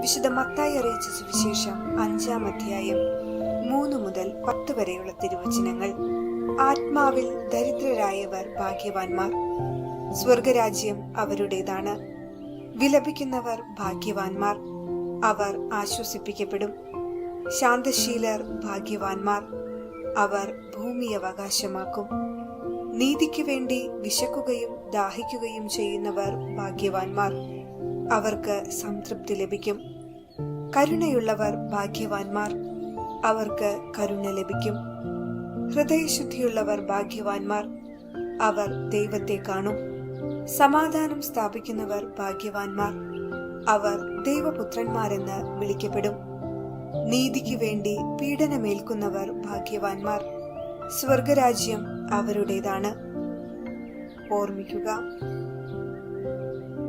വിശുദ്ധ മത്തായി അറിയിച്ച സുവിശേഷം അഞ്ചാം അധ്യായം മൂന്ന് മുതൽ പത്ത് വരെയുള്ള തിരുവചനങ്ങൾ. ആത്മാവിൽ ദരിദ്രരായവർ ഭാഗ്യവാന്മാർ. സ്വർഗരാജ്യം അവരുടേതാണ്. വിലപിക്കുന്നവർ ഭാഗ്യവാന്മാർ. അവർ ആശ്വസിപ്പിക്കപ്പെടും. ശാന്തശീലർ ഭാഗ്യവാന്മാർ. അവർ ഭൂമി അവകാശമാക്കും. നീതിക്ക് വേണ്ടി വിശക്കുകയും ദാഹിക്കുകയും ചെയ്യുന്നവർ ഭാഗ്യവാന്മാർ. അവർക്ക് സംതൃപ്തി ലഭിക്കും. കരുണയുള്ളവർ ഭാഗ്യവാന്മാർ അവർക്ക് കരുണ ലഭിക്കും. ഹൃദയശുദ്ധിയുള്ളവർ ഭാഗ്യവാന്മാർ അവർ ദൈവത്തെ കാണും. സമാധാനം സ്ഥാപിക്കുന്നവർ ഭാഗ്യവാന്മാർ അവർ ദൈവപുത്രന്മാരെന്ന് വിളിക്കപ്പെടും. നീതിക്ക് വേണ്ടി പീഡനമേൽക്കുന്നവർ ഭാഗ്യവാന്മാർ സ്വർഗരാജ്യം അവരുടേതാണ്. ഓർമ്മിക്കുക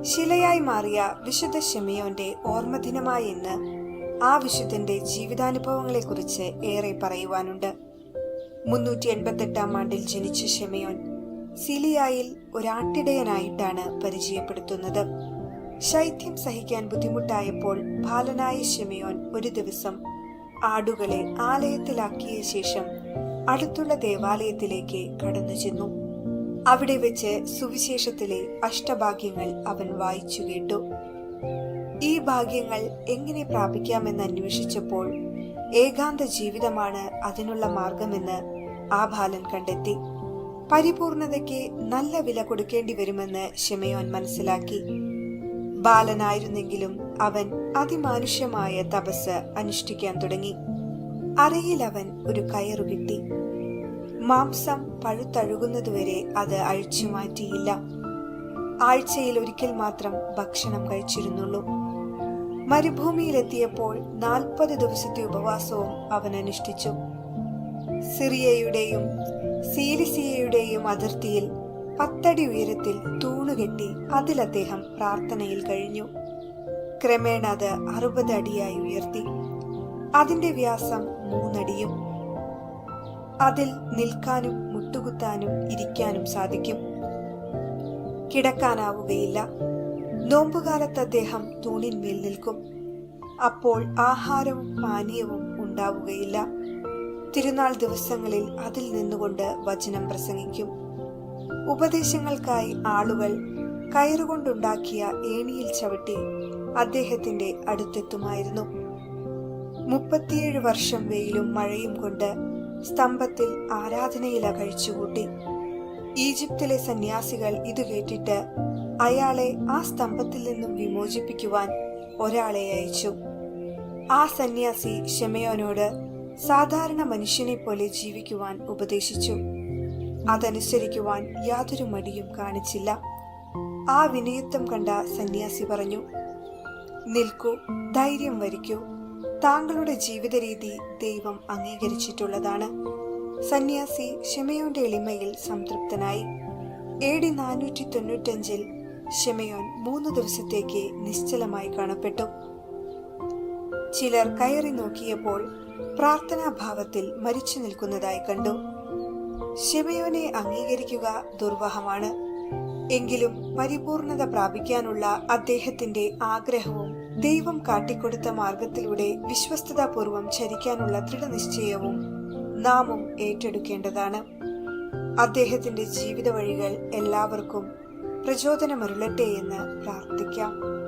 ശിലയായി മാറിയ വിശുദ്ധ ഷെമിയോന്റെ ഓർമ്മദിനമായ ഇന്ന് ആ വിശുദ്ധന്റെ ജീവിതാനുഭവങ്ങളെക്കുറിച്ച് ഏറെ പറയുവാനുണ്ട്. മുന്നൂറ്റി എൺപത്തെട്ടാം ആണ്ടിൽ ജനിച്ച ഷെമിയോൻ സിലിയായിൽ ഒരാട്ടിടയനായിട്ടാണ് പരിചയപ്പെടുത്തുന്നത്. ശൈത്യം സഹിക്കാൻ ബുദ്ധിമുട്ടായപ്പോൾ ബാലനായ ഷെമിയോൻ ഒരു ദിവസം ആടുകളെ ആലയത്തിലാക്കിയ ശേഷം അടുത്തുള്ള ദേവാലയത്തിലേക്ക് കടന്നു ചെന്നു അവിടെ വെച്ച് സുവിശേഷത്തിലെ അഷ്ടഭാഗ്യങ്ങൾ അവൻ വായിച്ചു കേട്ടു. ഈ ഭാഗ്യങ്ങൾ എങ്ങനെ പ്രാപിക്കാമെന്ന് അന്വേഷിച്ചപ്പോൾ ഏകാന്ത ജീവിതമാണ് അതിനുള്ള മാർഗമെന്ന് ആ ബാലൻ കണ്ടെത്തി. പരിപൂർണതയ്ക്ക് നല്ല വില കൊടുക്കേണ്ടി വരുമെന്ന് ഷെമയോൻ മനസ്സിലാക്കി. ബാലനായിരുന്നെങ്കിലും അവൻ അതിമാനുഷ്യമായ തപസ് അനുഷ്ഠിക്കാൻ തുടങ്ങി. അരയിൽ അവൻ ഒരു കയറു കിട്ടി. മാംസം പഴുത്തഴുകുന്നതുവരെ അത് അഴിച്ചു മാറ്റിയില്ല. ആഴ്ചയിൽ ഒരിക്കൽ മാത്രം ഭക്ഷണം കഴിച്ചിരുന്നുള്ളൂ. മരുഭൂമിയിലെത്തിയപ്പോൾ നാൽപ്പത് ദിവസത്തെ ഉപവാസവും അവൻ അനുഷ്ഠിച്ചു. സിറിയയുടെയും സീലിസിയയുടെയും അതിർത്തിയിൽ പത്തടി ഉയരത്തിൽ തൂണുകെട്ടി അതിൽ അദ്ദേഹം പ്രാർത്ഥനയിൽ കഴിഞ്ഞു. ക്രമേണ അത് അറുപത് അടിയായി ഉയർത്തി. അതിന്റെ വ്യാസം മൂന്നടിയും. അതിൽ നിൽക്കാനും മുട്ടുകുത്താനും ഇരിക്കാനും സാധിക്കും. കിടക്കാനാവുകയില്ല. നോമ്പുകാലത്ത് അദ്ദേഹം തൂണിന്മേൽ നിൽക്കും. അപ്പോൾ ആഹാരവും പാനീയവും ഉണ്ടാവുകയില്ല. തിരുനാൾ ദിവസങ്ങളിൽ അതിൽ നിന്നുകൊണ്ട് വചനം പ്രസംഗിക്കും. ഉപദേശങ്ങൾക്കായി ആളുകൾ കയറുകൊണ്ടുണ്ടാക്കിയ ഏണിയിൽ ചവിട്ടി അദ്ദേഹത്തിന്റെ അടുത്തെത്തുമായിരുന്നു. മുപ്പത്തിയേഴ് വർഷം വെയിലും മഴയും കൊണ്ട് സ്തംഭത്തിൽ ആരാധനയില കഴിച്ചുകൂട്ടി ഈജിപ്തിലെ സന്യാസികൾ ഇത് കേട്ടിട്ട് അയാളെ ആ സ്തംഭത്തിൽ നിന്നും വിമോചിപ്പിക്കുവാൻ ഒരാളെ അയച്ചു. ആ സന്യാസി ഷെമയോനോട് സാധാരണ മനുഷ്യനെ പോലെ ജീവിക്കുവാൻ ഉപദേശിച്ചു. അതനുസരിക്കുവാൻ യാതൊരു മടിയും കാണിച്ചില്ല. ആ വിനയത്വം കണ്ട സന്യാസി പറഞ്ഞു നിൽക്കൂ ധൈര്യം വരിക്കൂ. താങ്കളുടെ ജീവിത രീതി ദൈവം അംഗീകരിച്ചിട്ടുള്ളതാണ്. സന്യാസി ഷെമയോന്റെ എളിമയിൽ സംതൃപ്തനായി. എ ഡി നാനൂറ്റി തൊണ്ണൂറ്റഞ്ചിൽ ഷെമയോൻ മൂന്ന് ദിവസത്തേക്ക് നിശ്ചലമായി കാണപ്പെട്ടു. ചിലർ കയറി നോക്കിയപ്പോൾ പ്രാർത്ഥനാഭാവത്തിൽ മരിച്ചു നിൽക്കുന്നതായി കണ്ടു. ഷെമയോനെ അംഗീകരിക്കുക ദുർവഹമാണ്. എങ്കിലും പരിപൂർണത പ്രാപിക്കാനുള്ള അദ്ദേഹത്തിന്റെ ആഗ്രഹവും ദൈവം കാട്ടിക്കൊടുത്ത മാർഗത്തിലൂടെ വിശ്വസ്തതാപൂർവം ചരിക്കാനുള്ള ദൃഢനിശ്ചയവും നാമും ഏറ്റെടുക്കേണ്ടതാണ്. അദ്ദേഹത്തിന്റെ ജീവിത വഴികൾ എല്ലാവർക്കും പ്രചോദനമരുളട്ടെ എന്ന് പ്രാർത്ഥിക്കാം.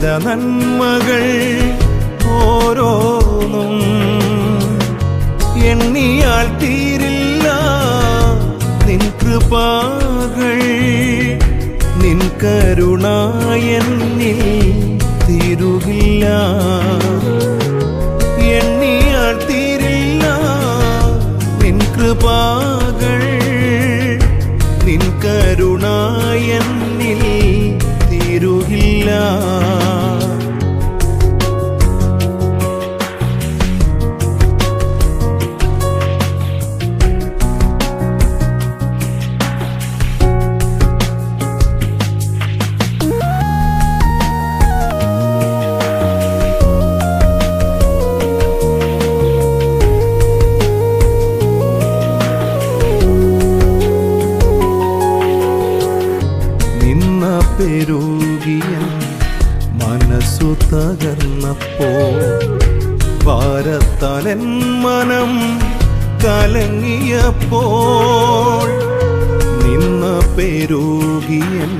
ചെയ്ത നന്മകൾ ഓരോന്നും എണ്ണിയാൽ തീരില്ല. നിൻ കൃപാകൾ നിൻ കരുണായെന്നിൽ തീരുകില്ല. കലങ്ങിയപ്പോൾ നിന്ന പേരോഗിയൻ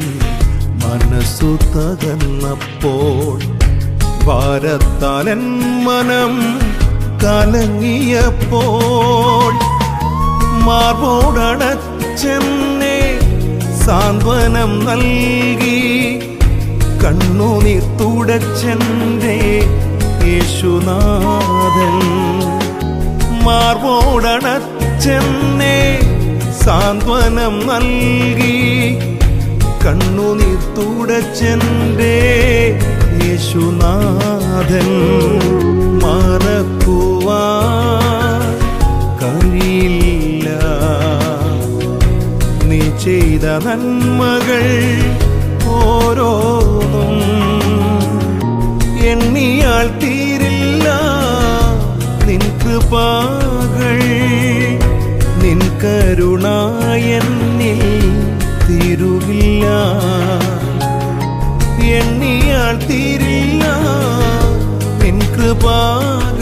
മനസ്സു തകന്നപ്പോൾ ഭാരത്താലൻ മനം കലങ്ങിയപ്പോൾ മാർബോടണച്ചെന്നെ സാന്ത്വനം നൽകി കണ്ണുനീർ തുടച്ചെന്റെ യേശുനാഥൻ മാർബോടണച്ചെന്നെ സാന്ത്വനം നൽകി. കണ്ണുനീർ തുടച്ചെന്റെ യേശുനാഥൻ മറക്കുവാ കഴിയില്ല. നീ ചെയ്ത നന്മകൾ ഓരോന്നും എണ്ണിയാൽ തീരില്ല നിൻ കൃപാകൾ നിൻ കരുണായെന്നിൽ തീരുകില്ല എണ്ണിയാൽ തീരില്ല. നിൻ കൃപാകൾ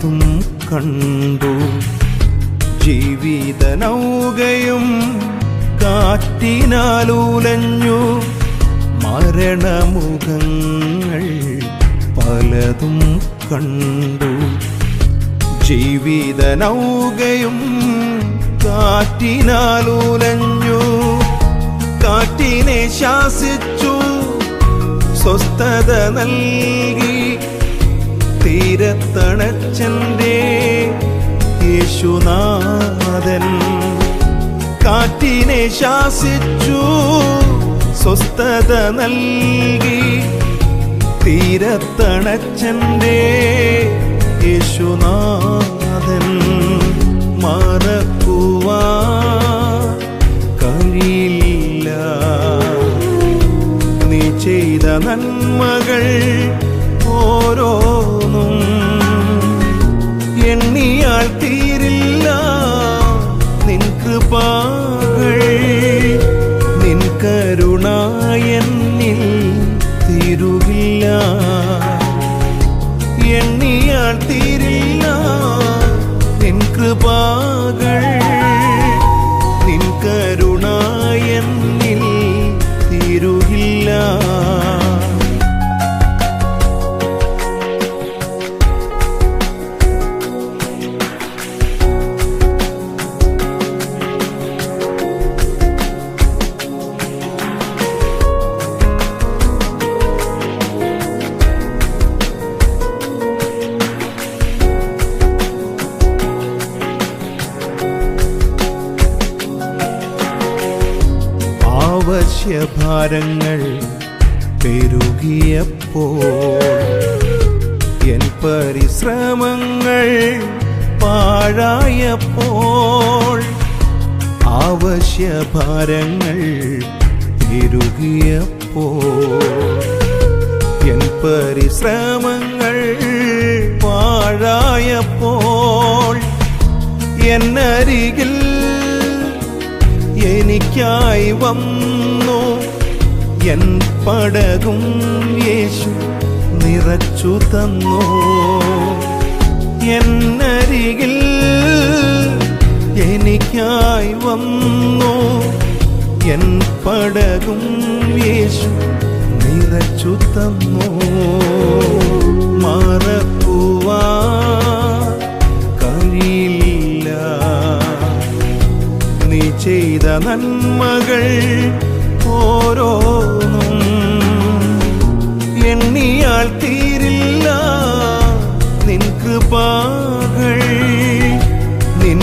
പലതും കണ്ടു. ജീവിത നൗകയും കാറ്റിനാലൂലഞ്ഞു. മരണമുഖങ്ങൾ പലതും കണ്ടു. ജീവിത നൗകയും കാറ്റിനാലൂലഞ്ഞു. കാറ്റിനെ ശാസിച്ചു സ്വസ്ഥത നൽകി. തീരത്തണച്ചന്റെ യേശുനാഥൻ കാറ്റിനെ ശാസിച്ചു സ്വസ്ഥത നൽകി. തീരത്തണച്ചേ യേശുനാഥൻ മറക്കുവാ കഴിയില്ല. നീ ചെയ്ത നന്മകൾ തീരില്ല. നിൻ കൃപാകൾ ആവശ്യഭാരങ്ങൾ പെരുകിയപ്പോൾ എൻ പരിശ്രമങ്ങൾ പാഴായപ്പോൾ ആവശ്യഭാരങ്ങൾ പെരുകിയപ്പോൾ എൻ പരിശ്രമങ്ങൾ പാഴായപ്പോൾ എന്നരികിൽ എനിക്കായി വന്നു എൻ പടകും യേശു നിറച്ചു തന്നു. എന്നരികിൽ എനിക്കായി വന്നു. എൻ പടകും യേശു നിറച്ചു തന്നു. മറക്കുവാ കഴിയില്ല. നീ ചെയ്ത നന്മകൾ തീരില്ല. നിൻ കൃപാകൾ നിൻ